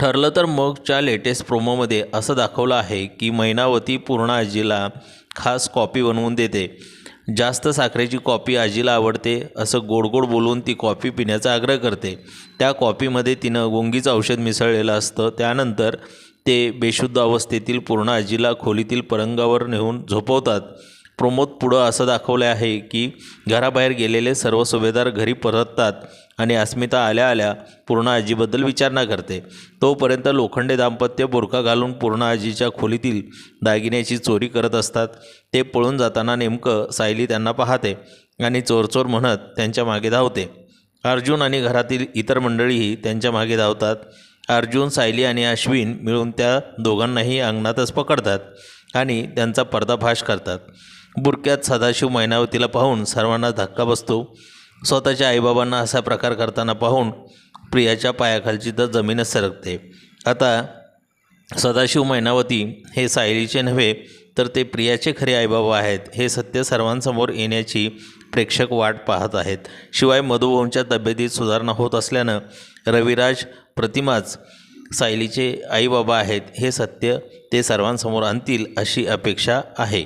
ठरलं तर मगच्या लेटेस्ट प्रोमोमध्ये असं दाखवलं आहे की मैनावती पूर्ण आजीला खास कॉपी बनवून देते. जास्त साखरेची कॉफी आजीला आवडते असं गोड गोड बोलून ती कॉफी पिण्याचा आग्रह करते. त्या कॉफीमध्ये तिनं गुंगीचं औषध मिसळलेलं असतं. त्यानंतर ते बेशुद्ध अवस्थेतील पूर्ण आजीला खोलीतील परंगावर नेऊन झोपवतात. प्रमोद पुढं असं दाखवलं आहे की घराबाहेर गेलेले सर्व सुभेदार घरी परततात आणि अस्मिता आल्या आल्या पूर्ण आजीबद्दल विचारणा करते. तोपर्यंत लोखंडे दाम्पत्य बुरखा घालून पूर्ण आजीच्या खोलीतील दागिन्याची चोरी करत असतात. ते पळून जाताना नेमकं सायली त्यांना पाहते आणि चोरचोर म्हणत त्यांच्या मागे धावते. अर्जुन आणि घरातील इतर मंडळीही त्यांच्या मागे धावतात. अर्जुन सायली आणि अश्विन मिळून त्या दोघांनाही अंगणातच पकडतात आणि त्यांचा पर्दाफाश करतात. बुरक्यात सदाशिव मैनावतीला पाहून सर्वांना धक्का बसतो. स्वतःच्या आईबाबांना असा प्रकार करताना पाहून प्रियाच्या पायाखालची तर जमीनच सरकते. आता सदाशिव मैनावती हे सायलीचे नव्हे तर ते प्रियाचे खरे आईबाबा आहेत हे सत्य सर्वांसमोर येण्याची प्रेक्षक वाट पाहत आहेत. शिवाय मधुभाऊंच्या तब्येतीत सुधारणा होत असल्यानं रविराज प्रतिमाच सायलीचे आईबाबा आहेत हे सत्य ते सर्वांसमोर आणतील अशी अपेक्षा आहे.